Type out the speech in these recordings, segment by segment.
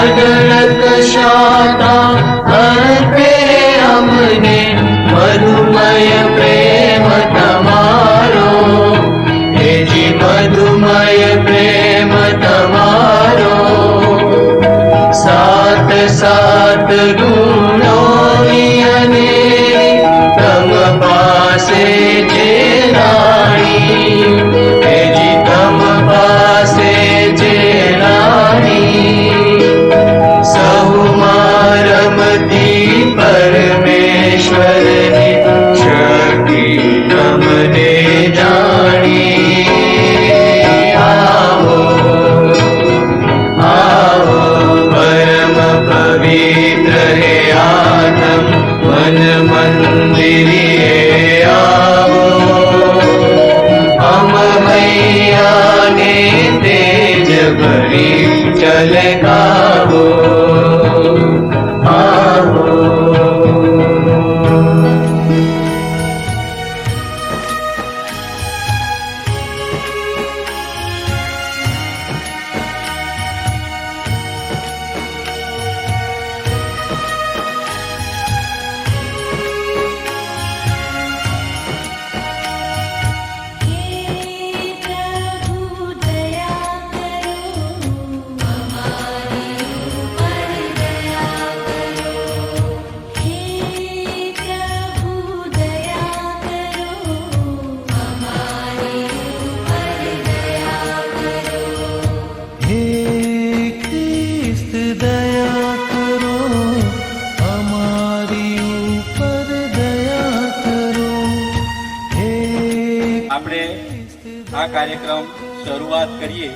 અઢળક શાતા અર્પે અમને મધુમય પ્રેમ તમારો એજી મધુમય પ્રેમ તમારો સાત સાત કાર્યક્રમ શરૂઆત કરીએ,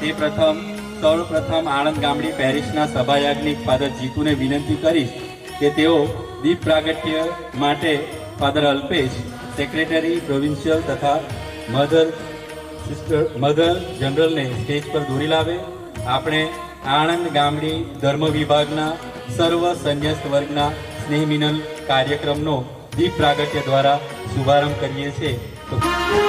તે પ્રથમ સૌપ્રથમ આણંદ ગામડી પેરિસના સભાયાજ્ઞિક ફાધર જીતુને વિનંતી કરીશ કે તેઓ દીપ પ્રાગટ્ય માટે ફાધર અલ્પેશ, સેક્રેટરી, પ્રોવિન્શિયલ તથા મધર સિસ્ટર, મધર જનરલને સ્ટેજ પર દોરી લાવે. આપણે આણંદ ગામડી ધર્મ વિભાગના સર્વ સંન્યાસ વર્ગના સ્નેહ મિનલ કાર્યક્રમનો દીપ પ્રાગટ્ય દ્વારા શુભારંભ કરીએ છીએ.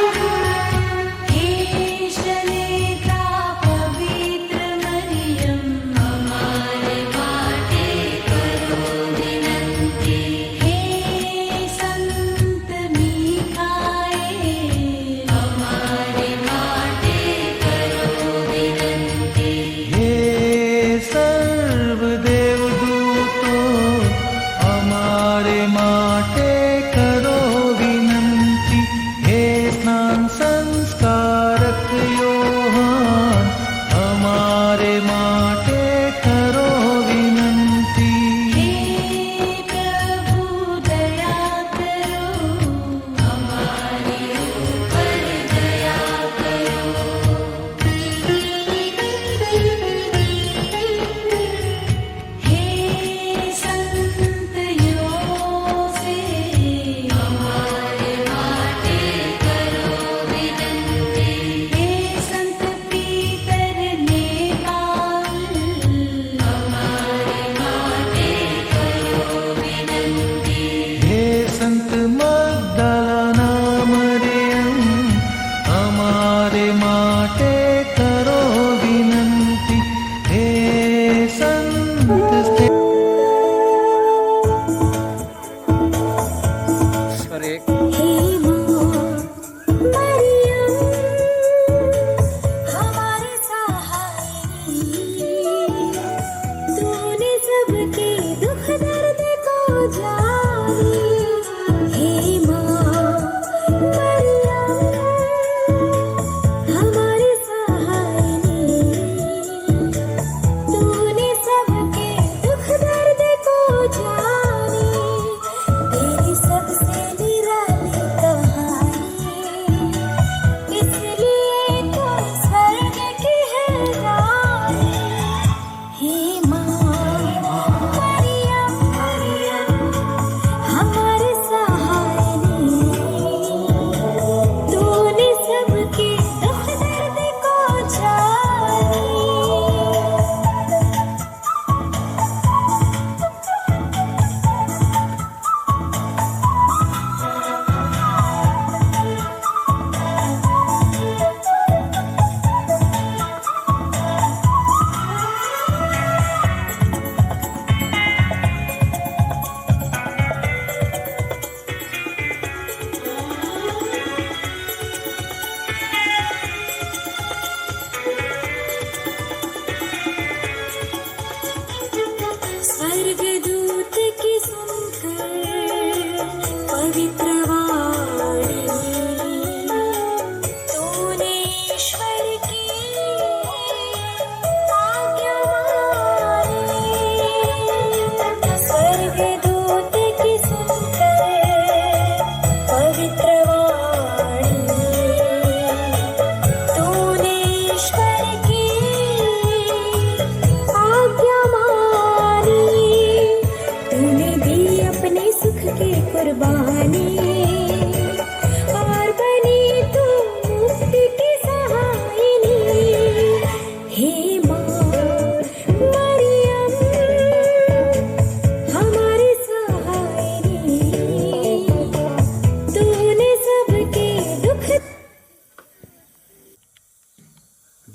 Hayır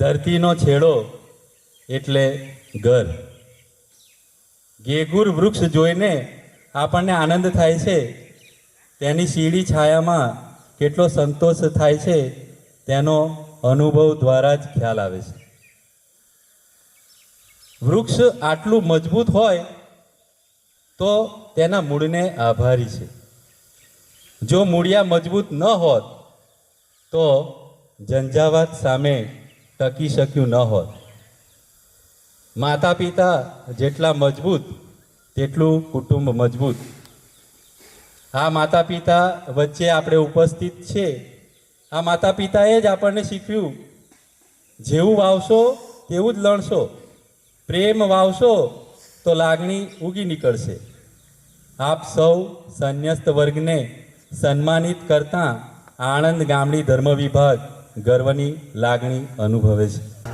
નદીનો છેડો એટલે ઘર. ગેગુર વૃક્ષ જોઈને આપણને આનંદ થાય છે. તેની સીડી છાયામાં કેટલો સંતોષ થાય છે તેનો અનુભવ દ્વારા જ ખ્યાલ આવે છે. વૃક્ષ આટલું મજબૂત હોય તો તેના મૂળને આભારી છે. જો મૂળિયા મજબૂત ન હોત તો ઝંઝાવાત સામે ટકી શક્યું ન હોત. માતા પિતા જેટલા મજબૂત, તેટલું કુટુંબ મજબૂત. આ માતા પિતા વચ્ચે આપણે ઉપસ્થિત છે. આ માતા પિતાએ જ આપણને શીખવ્યું. જેવું વાવશો, તેવું જ લણશો. પ્રેમ વાવશો, તો લાગણી ઉગી નીકળશે. આપ સૌ સંન્યસ્ત વર્ગને સન્માનિત કરતા આણંદ ગામડી ધર્મ વિભાગ ગર્વની લાગણી અનુભવે છે.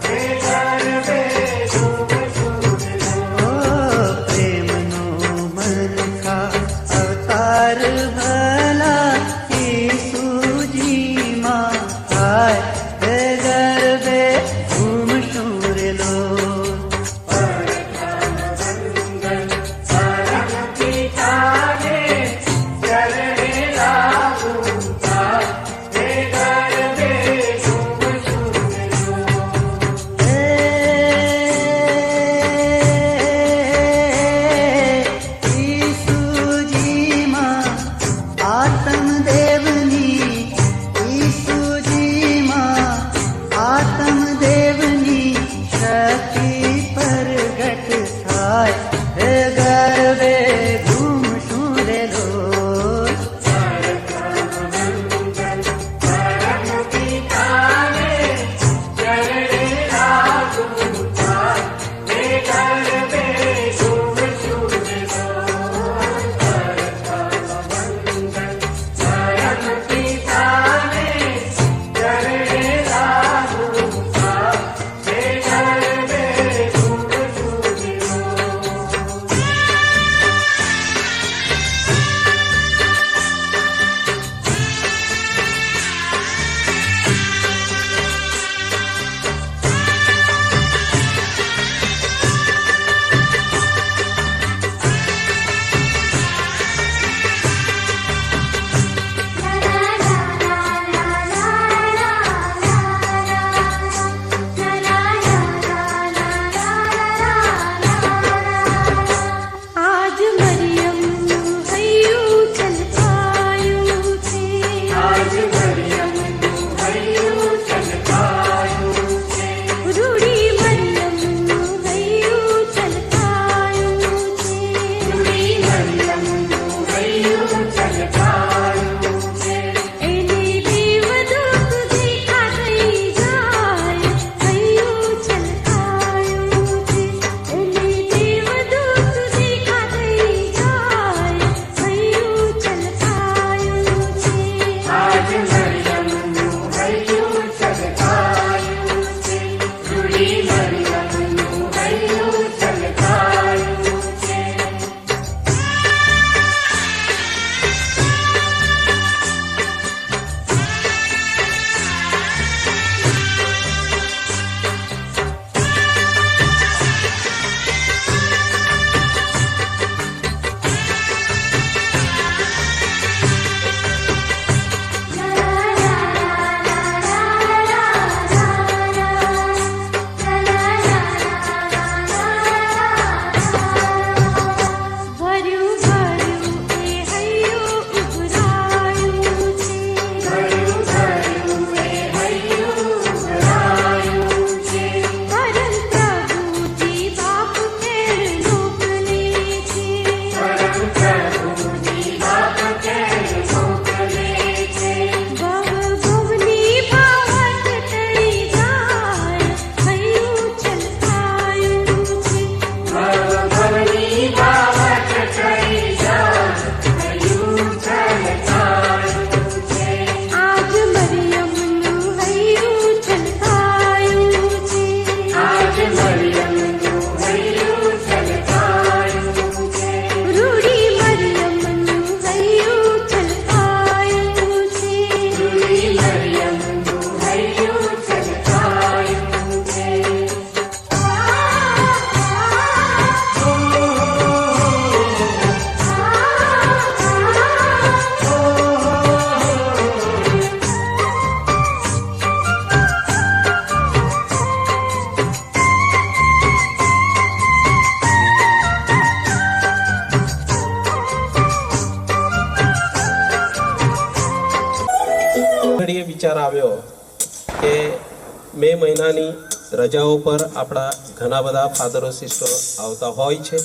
મહિનાની રજાઓ પર આપણા ઘણા બધા ફાધરો સિસ્ટરો આવતા હોય છે.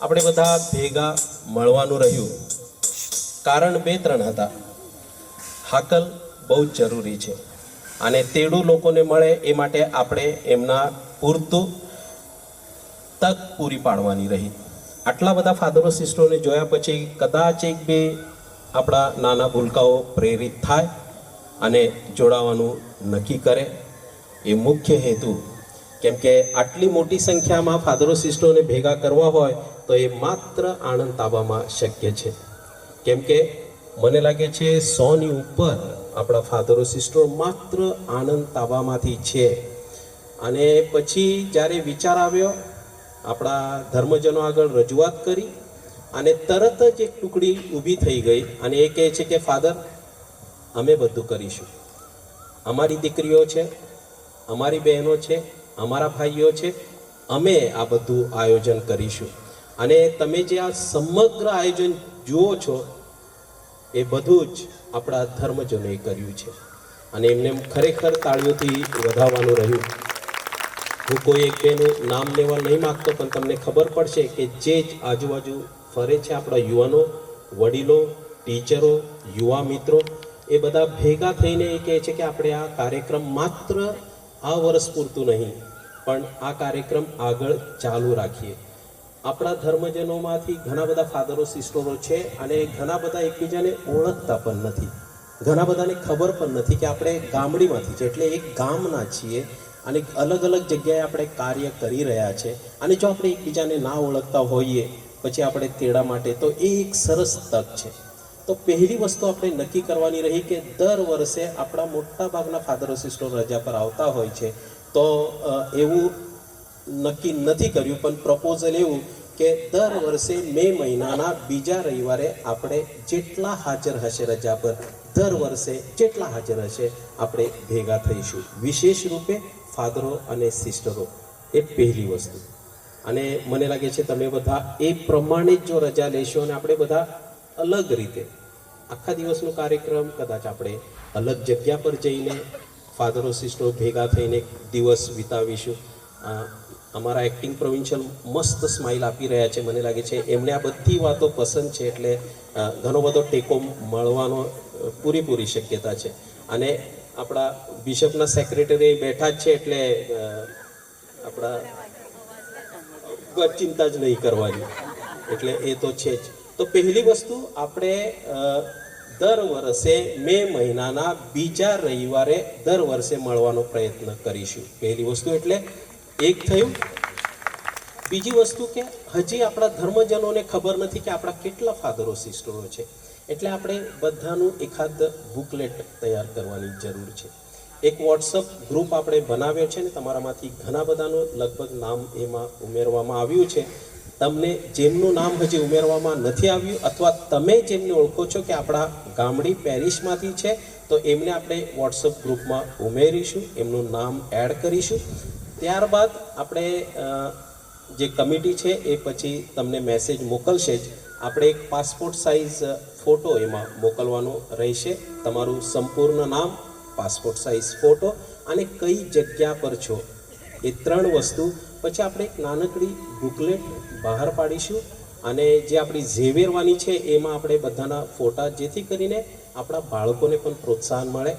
આપણે બધા ભેગા મળવાનું રહ્યું. કારણ બે ત્રણ હતા. હાકલ બહુ જરૂરી છે. અને તેડું લોકોને મળે એ માટે આપણે એમના પૂરતું તક પૂરી પાડવાની રહી. આટલા બધા ફાધરો સિસ્ટરોને જોયા પછી કદાચ એક બે આપણા નાના ભૂલકાઓ પ્રેરિત થાય અને જોડાવાનું નક્કી કરે. એ મુખ્ય હેતુ. કેમ કે આટલી મોટી સંખ્યામાં ફાધરો સિસ્ટરોને ભેગા કરવા હોય તો એ માત્ર આણંદ તાબામાં શક્ય છે. કેમ કે મને લાગે છે સોની ઉપર આપણા ફાધરો સિસ્ટરો માત્ર આણંદ તાબામાંથી છે. અને પછી જ્યારે વિચાર આવ્યો, આપણા ધર્મજનો આગળ રજૂઆત કરી અને તરત જ એક ટુકડી ઊભી થઈ ગઈ અને એ કહે છે કે, ફાધર, અમે બધું કરીશું. અમારી દીકરીઓ છે અમારી બહેનો છે, અમારા ભાઈઓ છે, અમે આ બધું આયોજન કરીશું. અને તમે જે આ સમગ્ર આયોજન જુઓ છો, એ બધું જ આપણા ધર્મજનોએ કર્યું છે. અને એમને ખરેખર તાળીઓથી વધાવવાનું રહ્યું. હું કોઈ એક બેનું નામ લેવા નહીં માગતો, પણ તમને ખબર પડશે કે જે જ આજુબાજુ ફરે છે આપણા યુવાનો, વડીલો, ટીચરો, યુવા મિત્રો, એ બધા ભેગા થઈને એ કહે છે કે આપણે આ કાર્યક્રમ માત્ર આ વર્ષ પૂરતું નહીં, પણ આ કાર્યક્રમ આગળ ચાલુ રાખીએ. આપણા ધર્મજનોમાંથી ઘણા બધા ફાધરો, સિસ્ટરો છે અને ઘણા બધા એકબીજાને ઓળખતા પણ નથી. ઘણા બધાને ખબર પણ નથી કે આપણે ગામડીમાંથી છે એટલે એક ગામના છીએ અને અલગ અલગ જગ્યાએ આપણે કાર્ય કરી રહ્યા છે. અને જો આપણે એકબીજાને ના ઓળખતા હોઈએ, પછી આપણે તેડા માટે તો એ એક સરસ તક છે. તો પહેલી વસ્તુ આપણે નક્કી કરવાની રહી કે દર વર્ષે આપણા મોટા ભાગના ફાધરો સિસ્ટરો રજા પર આવતા હોય છે. તો એવું નક્કી નથી કર્યું, પણ પ્રપોઝલ એવું કે દર વર્ષે મે મહિનાના બીજા રવિવારે આપણે જેટલા હાજર હશે રજા પર, દર વર્ષે જેટલા હાજર હશે આપણે ભેગા થઈશું. વિશેષ રૂપે ફાધરો અને સિસ્ટરો એ પહેલી વસ્તુ. અને મને લાગે છે તમે બધા એ પ્રમાણે જ જો રજા લેશો અને આપણે બધા અલગ રીતે આખા દિવસનો કાર્યક્રમ, કદાચ આપણે અલગ જગ્યા પર જઈને ફાધરો સિસ્ટરો ભેગા થઈને દિવસ વિતાવીશું. અમારા એક્ટિંગ પ્રોવિન્શિયલ મસ્ત સ્માઇલ આપી રહ્યા છે. મને લાગે છે એમને આ બધી વાતો પસંદ છે એટલે ઘણો બધો ટેકો મળવાનો પૂરીપૂરી શક્યતા છે. અને આપણા બિશપના સેક્રેટરી બેઠા જ છે એટલે આપણા ચિંતા જ નહીં કરવાની. એટલે એ તો છે જ. તો પહેલી વસ્તુ આપણે દર વર્ષે મે મહિનાના બીજા રવિવારે દર વર્ષે મળવાનો પ્રયત્ન કરીશું. પહેલી વસ્તુ એટલે એક થયું. બીજી વસ્તુ કે હજી આપણા ધર્મજનોને ખબર નથી કે આપણા કેટલા ફાધરો, સિસ્ટરો છે. એટલે આપણે બધાનું એકાદ બુકલેટ તૈયાર કરવાની જરૂર છે. એક વોટ્સઅપ ગ્રુપ આપણે બનાવ્યો છે ને તમારામાંથી ઘણા બધાનું લગભગ નામ એમાં ઉમેરવામાં આવ્યું છે. તમને જેમનું નામ હજી ઉમેરવામાં નથી આવ્યું અથવા તમે જેમને ઓળખો છો કે આપણા ગામડી પેરિસમાંથી છે, તો એમને આપણે વોટ્સઅપ ગ્રુપમાં ઉમેરીશું, એમનું નામ એડ કરીશું. ત્યારબાદ આપણે જે કમિટી છે એ પછી તમને મેસેજ મોકલશે જ. આપણે એક પાસપોર્ટ સાઇઝ ફોટો એમાં મોકલવાનો રહેશે. તમારું સંપૂર્ણ નામ, પાસપોર્ટ સાઇઝ ફોટો અને કઈ જગ્યા પર છો એ ત્રણ વસ્તુ. પછી આપણે એક નાનકડી બુકલેટ બહાર પાડીશું અને જે આપણી ઝેવેરવાની છે એમાં આપણે બધાના ફોટા જેથી કરીને આપણા બાળકોને પણ પ્રોત્સાહન મળે,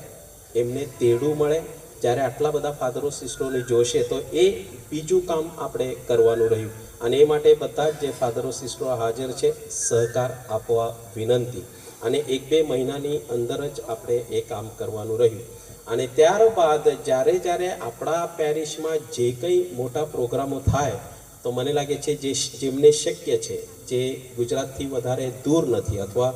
એમને તેડું મળે. જ્યારે આટલા બધા ફાધરો સિસ્ટરોને જોશે તો એ બીજું કામ આપણે કરવાનું રહ્યું. અને એ માટે બધા જ જે ફાધરો સિસ્ટરો હાજર છે, સહકાર આપવા વિનંતી. અને એક બે મહિનાની અંદર જ આપણે એ કામ કરવાનું રહ્યું. અને ત્યારબાદ જ્યારે જ્યારે આપણા પેરિસમાં જે કંઈ મોટા પ્રોગ્રામો થાય તો મને લાગે છે જે જેમને શક્ય છે, જે ગુજરાતથી વધારે દૂર નથી અથવા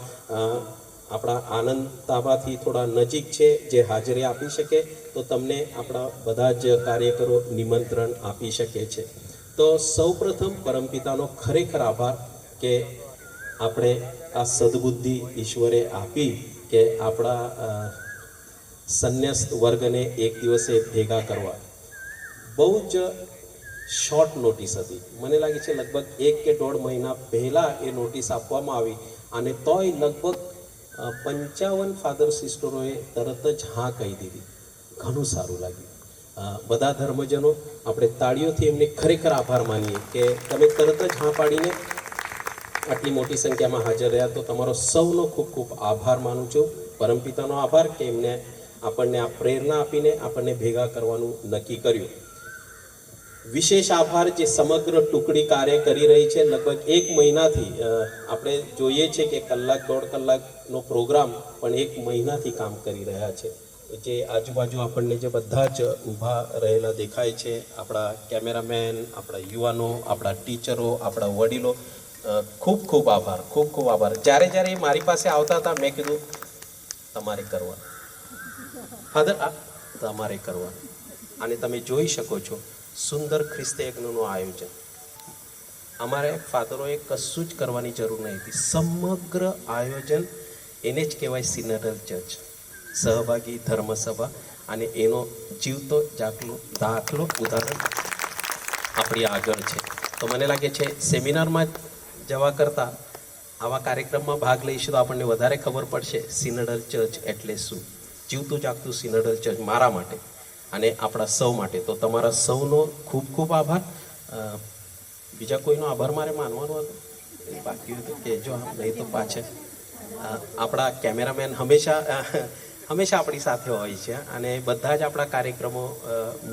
આપણા આનંદ તાબાથી થોડા નજીક છે, જે હાજરી આપી શકે, તો તમને આપણા બધા જ કાર્યકરો નિમંત્રણ આપી શકે છે. તો સૌપ્રથમ પરમપિતાનો ખરેખર આભાર કે આપણે આ સદબુદ્ધિ ઈશ્વરે આપી કે આપણા સંન્યસ્ત વર્ગને એક દિવસે ભેગા કરવા. બહુ જ શોર્ટ નોટિસ હતી. મને લાગે છે લગભગ એક કે દોઢ મહિના પહેલાં એ નોટિસ આપવામાં આવી અને તોય લગભગ પંચાવન ફાધર સિસ્ટરોએ તરત જ હા કહી દીધી. ઘણું સારું લાગ્યું. બધા ધર્મજનો, આપણે તાળીઓથી એમને ખરેખર આભાર માનીએ કે તમે તરત જ હા પાડીને આટલી મોટી સંખ્યામાં હાજર રહ્યા. તો તમારો સૌનો ખૂબ ખૂબ આભાર માનું છું. પરમપિતાનો આભાર કે એમને આપણને આ પ્રેરણા આપીને આપણને ભેગા કરવાનું નક્કી કર્યું. વિશેષ આભાર જે સમગ્ર ટુકડી કાર્ય કરી રહી છે. લગભગ એક મહિનાથી આપણે જોઈએ છે કે કલાક દોઢ કલાકનો પ્રોગ્રામ પણ એક મહિનાથી કામ કરી રહ્યા છે. જે આજુબાજુ આપણને જે બધા જ ઊભા રહેલા દેખાય છે. આપણા કેમેરામેન, આપણા યુવાનો, આપણા ટીચરો, આપણા વડીલો ખૂબ ખૂબ આભાર, ખૂબ ખૂબ આભાર. જ્યારે જ્યારે એ મારી પાસે આવતા હતા, મેં કીધું, તમારે કરવાનું. ફાધર તમારે કરવાનું. અને તમે જોઈ શકો છો સુંદર ખ્રિસ્ત યજ્ઞનું આયોજન. અમારે ફાધરોએ કશું જ કરવાની જરૂર નહીં હતી. સમગ્ર આયોજન એને જ કહેવાય સિનરલ ચર્ચ સહભાગી, ધર્મસભા અને એનો જીવતો, જાગલો, દાખલો ઉદાહરણ આપણી આગળ છે. તો મને લાગે છે, સેમિનારમાં જવા કરતાં આવા કાર્યક્રમમાં ભાગ લઈશું તો આપણને વધારે ખબર પડશે સિનડલ ચર્ચ એટલે શું? જીવતું, જાગતું સિનડલ ચર્ચ મારા માટે. અને આપણા સૌ માટે. તો તમારા સૌનો ખૂબ ખૂબ આભાર. બીજા કોઈનો આભાર મારે માનવાનો હતો? બાકી હતું કે આમ, નહીં તો પાછળ આપણા કેમેરામેન હંમેશા હંમેશા આપણી સાથે હોય છે. અને બધા જ આપણા કાર્યક્રમો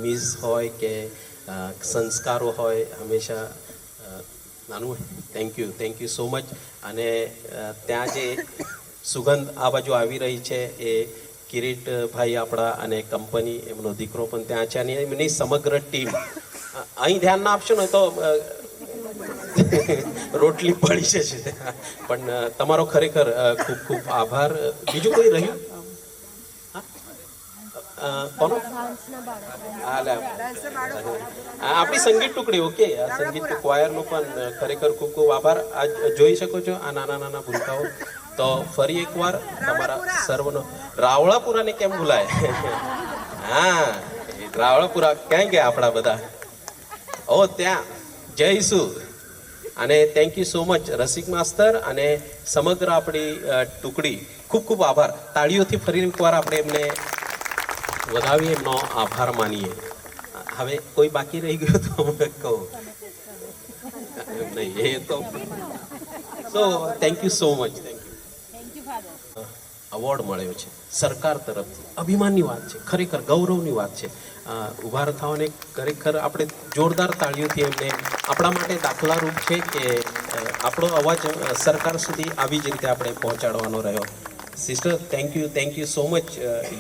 મિસ હોય કે સંસ્કારો હોય હંમેશા નાનું thank you thank you so much અને ત્યાં જે સુગંધ આ બાજુ આવી રહી છે એ કિરીટભાઈ આપણા અને કંપની, એમનો દીકરો પણ ત્યાં છે અને એમની સમગ્ર ટીમ. અહીં ધ્યાન ના આપશો ને તો રોટલી પડી જશે. પણ તમારો ખરેખર ખૂબ ખૂબ આભાર. બીજું કોઈ રહ્યું? કોનો? આપણી સંગીત ટુકડી, ઓકે. સંગીત ક્વાયરનો પણ ખરેખર ખૂબ ખૂબ આભાર. આ જોઈ શકો છો આ નાના નાના ભૂલકાઓ. તો ફરી એકવાર તમારા સર્વનો રાવળાપુરાને કેમ ભૂલાય? હા રાવળાપુરા ક્યાં ગયા આપણા બધા? ઓ, ત્યાં. જઈશું અને thank you so much Rasik master અને સમગ્ર આપણી ટુકડી. ખૂબ ખૂબ આભાર. તાળીઓથી ફરી એકવાર આપણે એમને વધાવી એમનો આભાર માનીએ. હવે કોઈ બાકી રહી ગયું તો અમે કહો. નહીં, એ તો. So thank you so much thank you award મળ્યો છે. સરકાર તરફથી. અભિમાનની વાત છે. ખરેખર ગૌરવની વાત છે. ઊભા રથાઓને ખરેખર આપણે જોરદાર તાળીઓથી એમને આપણા માટે દાખલારૂપ છે કે આપણો અવાજ સરકાર સુધી આવી જ રીતે આપણે પહોંચાડવાનો રહ્યો. Sister thank you thank you so much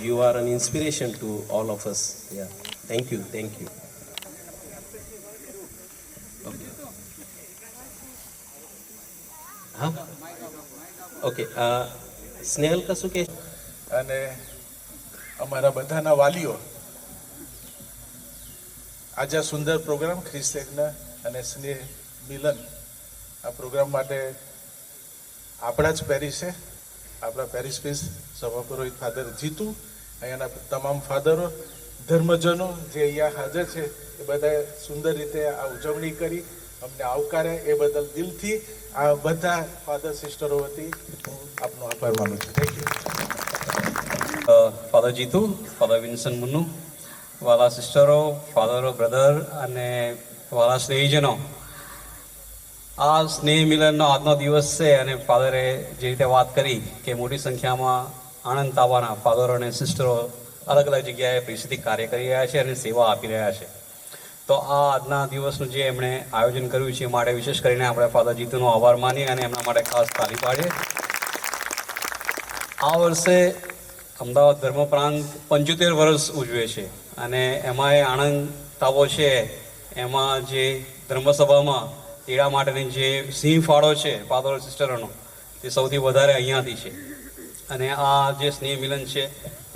you are an inspiration to all of us thank you thank you હા ઓકે સ્નેહલ કશું કે અને અમારા બધાના વાલીઓ આજે આ સુંદર પ્રોગ્રામ ખ્રિસ્ત અને સ્નેહ મિલન આ પ્રોગ્રામ માટે આપણા જ પેરિસે આપણા પેરિસ પીસ સભા પુરોહિત ફાધર જીતુ, અહીંયાના તમામ ફાધરો, ધર્મજનો જે અહીંયા હાજર છે, એ બધાએ સુંદર રીતે આ ઉજવણી કરી. અમને આવકારે એ બદલ દિલથી આ બધા ફાધર સિસ્ટરો વતી હું આપનો આભાર માનું છું. Thank you father Jitu father Vinson Munnu, વાલા સિસ્ટરો ફાધરો બ્રધર અને વાલા સ્નેહીજનો. આ સ્નેહ મિલનનો આજનો દિવસ છે અને ફાધરે જે રીતે વાત કરી કે મોટી સંખ્યામાં આણંદ તાવાના ફાધરો અને સિસ્ટરો અલગ અલગ જગ્યાએ પરિસ્થિતિ કાર્ય કરી રહ્યા છે અને સેવા આપી રહ્યા છે. તો આ આજના દિવસનું જે એમણે આયોજન કર્યું છે એ માટે વિશેષ કરીને આપણે ફાધર જીતુનો આભાર માનીએ અને એમના માટે ખાસ તાલી પાડીએ. આ વર્ષે અમદાવાદ ધર્મપ્રાંત પંચોતેર વર્ષ ઉજવે છે અને એમાં એ આણંદ તાવો છે, એમાં જે ધર્મસભામાં તેડા માટેની જે સિંહ ફાળો છે ફાધર સિસ્ટરોનો તે સૌથી વધારે અહીંયાથી છે. અને આ જે સ્નેહ મિલન છે,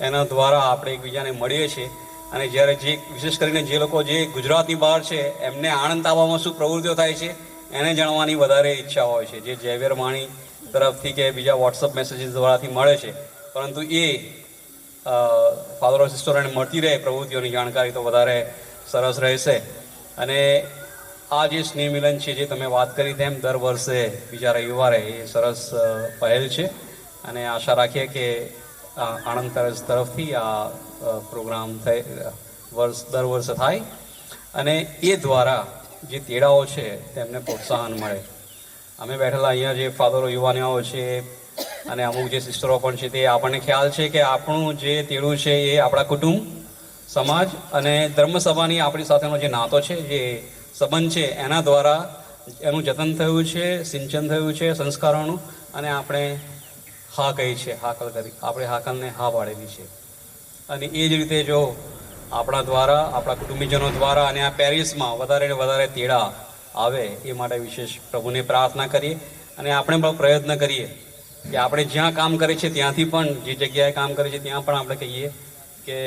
એના દ્વારા આપણે એકબીજાને મળીએ છીએ. અને જ્યારે જે, વિશેષ કરીને જે લોકો જે ગુજરાતની બહાર છે, એમને આણંદ આવવામાં શું પ્રવૃત્તિઓ થાય છે, એને જાણવાની વધારે ઈચ્છા હોય છે. જે ઝેવેર માણી તરફથી કે બીજા વોટ્સઅપ મેસેજીસ દ્વારાથી મળે છે. પરંતુ એ ફાધર સિસ્ટરોને મળતી રહે, પ્રવૃત્તિઓની જાણકારી તો વધારે સરસ રહેશે. અને આ જે સ્નેહ મિલન છે જે તમે વાત કરી તેમ દર વર્ષે, બીજા રવિવારે એ સરસ પહેલ છે. અને આશા રાખીએ કે આણંદ પેરેન્ટ્સ તરફથી આ પ્રોગ્રામ થાય, વર્ષ, દર વર્ષે થાય. અને એ દ્વારા જે તેડાઓ છે, તેમને પ્રોત્સાહન મળે. અમે બેઠેલા અહીંયા જે ફાધરો, યુવાનીઓ છે, અને અમુક જે સિસ્ટરો પણ છે, તે આપણને ખ્યાલ છે કે આપણું જે તેડું છે, એ આપણા કુટુંબ, સમાજ અને ધર્મસભાની આપણી સાથેનો જે નાતો છે, જે સંબંધ છે, એના દ્વારા એનું જતન થયું છે, સિંચન થયું છે, સંસ્કારોનું, અને આપણે હા કહી છે હાકલ કરી, આપણે હાકલને હા પાડેલી છે. અને એ જ રીતે જો આપણા દ્વારા, આપણા કુટુંબીજનો દ્વારા અને આ પેરિસમાં વધારે ને વધારે તેડા આવે, એ માટે વિશેષ પ્રભુને પ્રાર્થના કરીએ અને આપણે પણ પ્રયત્ન કરીએ કે આપણે જ્યાં કામ કરીએ છીએ ત્યાંથી પણ, જે જગ્યાએ કામ કરીએ છીએ ત્યાં પણ આપણે કહીએ કે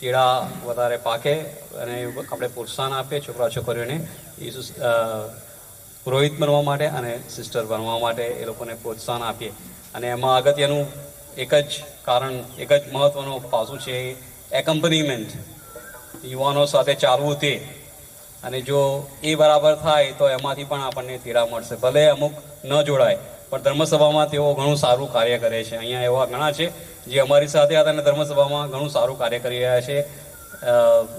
તેડા વધારે પાકે અને આપણે પ્રોત્સાહન આપીએ છોકરા છોકરીઓને ઈસુ પુરોહિત બનવા માટે અને સિસ્ટર બનવા માટે એ લોકોને પ્રોત્સાહન આપીએ. અને એમાં અગત્યનું એક જ કારણ, એક જ મહત્વનું પાસું છે એકમ્પનીમેન્ટ યુવાનો સાથે ચાલવું તે. અને જો એ બરાબર થાય તો એમાંથી પણ આપણને તીરા મળશે. ભલે અમુક ન જોડાય, પણ ધર્મસભામાં તેઓ ઘણું સારું કાર્ય કરે છે. અહીંયા એવા ઘણા છે જે અમારી સાથે હતા અને ધર્મસભામાં ઘણું સારું કાર્ય કરી રહ્યા છે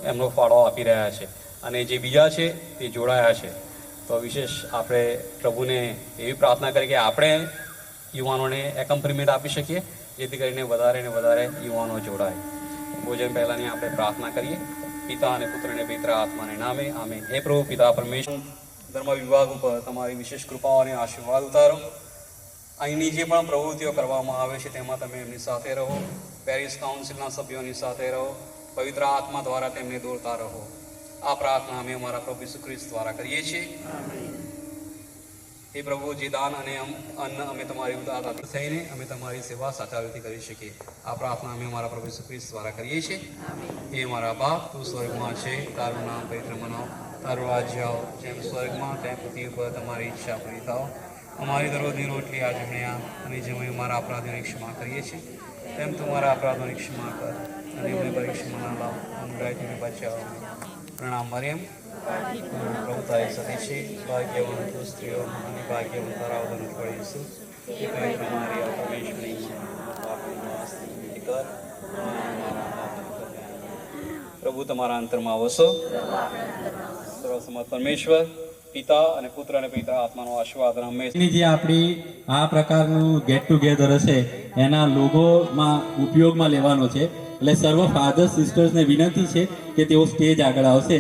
એમનો ફાળો આપી રહ્યા છે. અને જે બીજા છે તે જોડાયા છે. તો વિશેષ આપણે પ્રભુને એવી પ્રાર્થના કરી કે આપણે યુવાનોને એકમ્પનીમેન્ટ આપી શકીએ. જેથી કરીને વધારે ને વધારે યુવાનો જોડાય. ભોજન પહેલાંની આપણે પ્રાર્થના કરીએ. પિતા અને પુત્રને અને આત્માને નામે. આમે હે પ્રભુ, પિતા પરમેશ્વર, ધર્મ વિભાગ ઉપર તમારી વિશેષ કૃપાઓ અને આશીર્વાદ ઉતારો. અહીંની જે પણ પ્રવૃત્તિઓ કરવામાં આવે છે, તેમાં તમે એમની સાથે રહો. પેરિસ કાઉન્સિલના સભ્યોની સાથે રહો. પવિત્ર આત્મા દ્વારા તેમને દોરતા રહો. આ પ્રાર્થના અમે અમારા પ્રભુ ખ્રિસ્ત દ્વારા કરીએ છીએ. હે પ્રભુ જે દાન અને અન્ન અમે તમારી ઉદાર થઈને અમે તમારી સેવા સાચા રીતે કરી શકીએ. આ પ્રાર્થના અમે અમારા પ્રભુ ખ્રિસ્ત દ્વારા કરીએ છીએ. હે મારા બાપ તું સ્વર્ગમાં છે તારું નામ પવિત્ર મનાવ તારું રાજ્ય આવ. જેમ સ્વર્ગમાં તેમ પૃથ્વી ઉપર તમારી ઈચ્છા પૂરી થાવ અમારી દરરોજની રોટલી આજ અમને અને જેમ અમે અમારા અપરાધોની ક્ષમા કરીએ છીએ તેમ તમારા મારા અપરાધોની ક્ષમા કર. અને અમને પરીક્ષામાં ના લાવ અનુરાયથી બચાવ. પ્રણામ મરિયમ પ્રભુ સતીશી સાથે છે. ભાગ્યવાન તું સ્ત્રીઓમાં અને ભાગ્ય તારા ઉદરનું ફળ એ પવિત્ર મારી પરમેશ્વરી છે. પાપની નાસ્તી વિનંતી કર અને અમારા પાપનું કલ્યાણ. પ્રભુ, તમારા અંતરમાં વસો. સર્વસમત પરમેશ્વર, પિતા અને પુત્ર અને પિતા આત્માનો આશીર્વાદ રમેશની જે આપણી આ પ્રકારનું ગેટ ટુગેધર હશે, એના લોગોમાં ઉપયોગમાં લેવાનો છે. એટલે સર્વ ફાધર સિસ્ટર્સને વિનંતી છે કે તેઓ સ્ટેજ આગળ આવશે.